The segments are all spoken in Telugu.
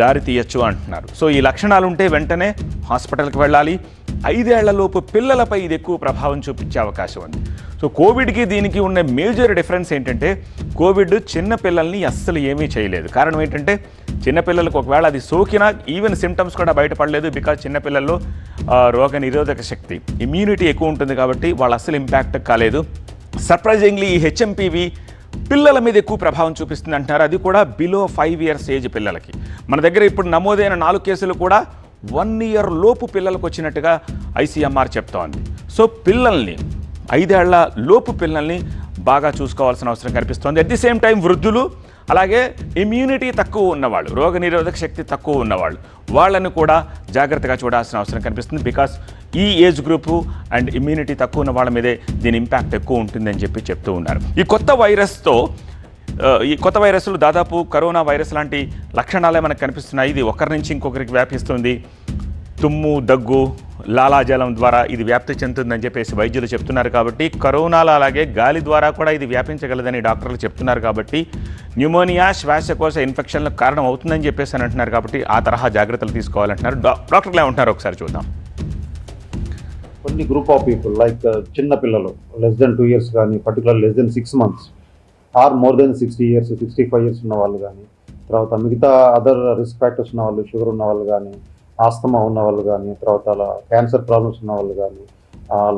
దారి తీయచ్చు అంటున్నారు. సో ఈ లక్షణాలు ఉంటే వెంటనే హాస్పిటల్కి వెళ్ళాలి. ఐదేళ్ళలోపు పిల్లలపై ఇది ఎక్కువ ప్రభావం చూపించే అవకాశం ఉంది. సో కోవిడ్కి దీనికి ఉన్న మేజర్ డిఫరెన్స్ ఏంటంటే కోవిడ్ చిన్న పిల్లల్ని అస్సలు ఏమీ చేయలేదు. కారణం ఏంటంటే చిన్నపిల్లలకు ఒకవేళ అది సోకినా ఈవెన్ సిమ్టమ్స్ కూడా బయటపడలేదు బికాజ్ చిన్నపిల్లల్లో రోగ నిరోధక శక్తి ఇమ్యూనిటీ ఎక్కువ ఉంటుంది కాబట్టి వాళ్ళు అస్సలు ఇంపాక్ట్ కాలేదు. సర్ప్రైజింగ్లీ ఈ హెచ్ఎంపీవి పిల్లల మీద ఎక్కువ ప్రభావం చూపిస్తుంది అంటున్నారు అది కూడా బిలో ఫైవ్ ఇయర్స్ ఏజ్ పిల్లలకి. మన దగ్గర ఇప్పుడు నమోదైన నాలుగు కేసులు కూడా వన్ ఇయర్ లోపు పిల్లలకు వచ్చినట్టుగా ఐసీఎంఆర్ చెప్తోంది. సో పిల్లల్ని ఐదేళ్ళ లోపు పిల్లల్ని బాగా చూసుకోవాల్సిన అవసరం కనిపిస్తోంది. అట్ ది సేమ్ టైం వృద్ధులు అలాగే ఇమ్యూనిటీ తక్కువ ఉన్నవాళ్ళు రోగ నిరోధక శక్తి తక్కువ ఉన్నవాళ్ళు వాళ్ళను కూడా జాగ్రత్తగా చూడాల్సిన అవసరం కనిపిస్తుంది బికాస్ ఈ ఏజ్ గ్రూపు అండ్ ఇమ్యూనిటీ తక్కువ ఉన్న వాళ్ళ మీదే దీని ఇంపాక్ట్ ఎక్కువ ఉంటుందని చెప్పి చెప్తూ ఉన్నారు. ఈ కొత్త వైరస్తో ఈ కొత్త వైరస్లు దాదాపు కరోనా వైరస్ లాంటి లక్షణాలే మనకు కనిపిస్తున్నాయి. ఇది ఒకరి నుంచి ఇంకొకరికి వ్యాపిస్తుంది. తుమ్ము దగ్గు లాలాజలం ద్వారా ఇది వ్యాప్తి చెందుతుందని చెప్పేసి వైద్యులు చెప్తున్నారు కాబట్టి కరోనాలో అలాగే గాలి ద్వారా కూడా ఇది వ్యాపించగలదని డాక్టర్లు చెప్తున్నారు కాబట్టి న్యూమోనియా శ్వాసకోశ ఇన్ఫెక్షన్లకు కారణం అవుతుందని చెప్పేసి అని అంటున్నారు కాబట్టి ఆ తరహా జాగ్రత్తలు తీసుకోవాలంటున్నారు. డాక్టర్లు ఏమంటున్నారు ఒకసారి చూద్దాం. కొన్ని గ్రూప్ ఆఫ్ పీపుల్ లైక్ చిన్న పిల్లలు లెస్ దెన్ టూ ఇయర్స్ కానీ particular less than six months or more than sixty years sixty five years ఉన్న వాళ్ళు కానీ తర్వాత మిగతా అదర్ రిస్క్ ఫ్యాక్టర్స్ ఉన్న వాళ్ళు షుగర్ ఉన్న వాళ్ళు కానీ ఆస్తమా ఉన్న వాళ్ళు కానీ తర్వాత అలా క్యాన్సర్ ప్రాబ్లమ్స్ ఉన్న వాళ్ళు కానీ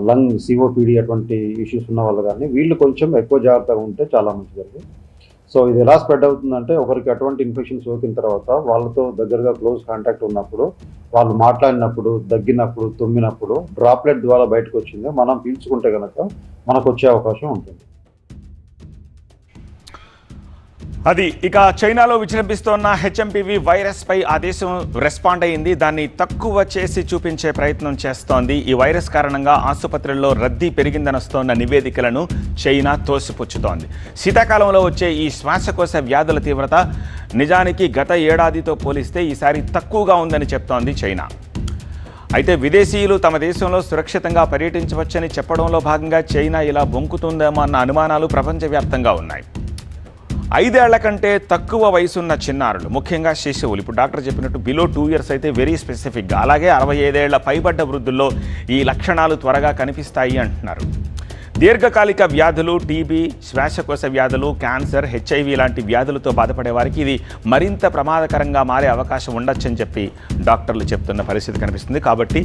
లంగ్ సిఓపిడి అటువంటి ఇష్యూస్ ఉన్న వాళ్ళు కానీ వీళ్ళు కొంచెం ఎక్కువ జాగ్రత్తగా ఉంటే చాలా మంచిదండి. సో ఇది ఎలా స్ప్రెడ్ అవుతుందంటే ఒకరికి అటువంటి ఇన్ఫెక్షన్ సోకిన తర్వాత వాళ్ళతో దగ్గరగా క్లోజ్ కాంటాక్ట్ ఉన్నప్పుడు వాళ్ళు మాట్లాడినప్పుడు దగ్గినప్పుడు తుమ్మినప్పుడు డ్రాప్లెట్ ద్వారా బయటకు వచ్చింది మనం పీల్చుకుంటే కనుక మనకు వచ్చే అవకాశం ఉంటుంది. అది ఇక చైనాలో విజృంభిస్తోన్న హెచ్ఎంపివి వైరస్ పై ఆ దేశం రెస్పాండ్ అయింది. దాన్ని తక్కువ చేసి చూపించే ప్రయత్నం చేస్తోంది. ఈ వైరస్ కారణంగా ఆసుపత్రుల్లో రద్దీ పెరిగిందనొస్తోన్న నివేదికలను చైనా తోసిపుచ్చుతోంది. శీతాకాలంలో వచ్చే ఈ శ్వాసకోశ వ్యాధుల తీవ్రత నిజానికి గత ఏడాదితో పోలిస్తే ఈసారి తక్కువగా ఉందని చెప్తోంది చైనా. అయితే విదేశీయులు తమ దేశంలో సురక్షితంగా పర్యటించవచ్చని చెప్పడంలో భాగంగా చైనా ఇలా బొంకుతుందేమో అన్న అనుమానాలు ప్రపంచవ్యాప్తంగా ఉన్నాయి. ఐదేళ్ళ కంటే తక్కువ వయసున్న చిన్నారులు ముఖ్యంగా శిశువులు. ఇప్పుడు డాక్టర్ చెప్పినట్టు బిలో టూ ఇయర్స్ అయితే వెరీ స్పెసిఫిక్గా అలాగే అరవై ఐదేళ్ళ పైబడ్డ వృద్ధుల్లో ఈ లక్షణాలు త్వరగా కనిపిస్తాయి అంటున్నారు. దీర్ఘకాలిక వ్యాధులు టీబీ శ్వాసకోశ వ్యాధులు క్యాన్సర్ హెచ్ఐవి లాంటి వ్యాధులతో బాధపడే వారికి ఇది మరింత ప్రమాదకరంగా మారే అవకాశం ఉండొచ్చని చెప్పి డాక్టర్లు చెప్తున్న పరిస్థితి కనిపిస్తుంది. కాబట్టి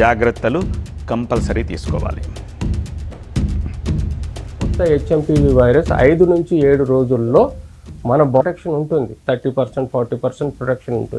జాగ్రత్తలు కంపల్సరీ తీసుకోవాలి. ఇన్ఫ్లుయెన్సా హెచ్ఎంపీవీ వైరస్ ఐదు నుంచి ఏడు రోజుల్లో మన ప్రొటెక్షన్ ఉంటుంది. Thirty percent forty percent protection ఉంటుంది.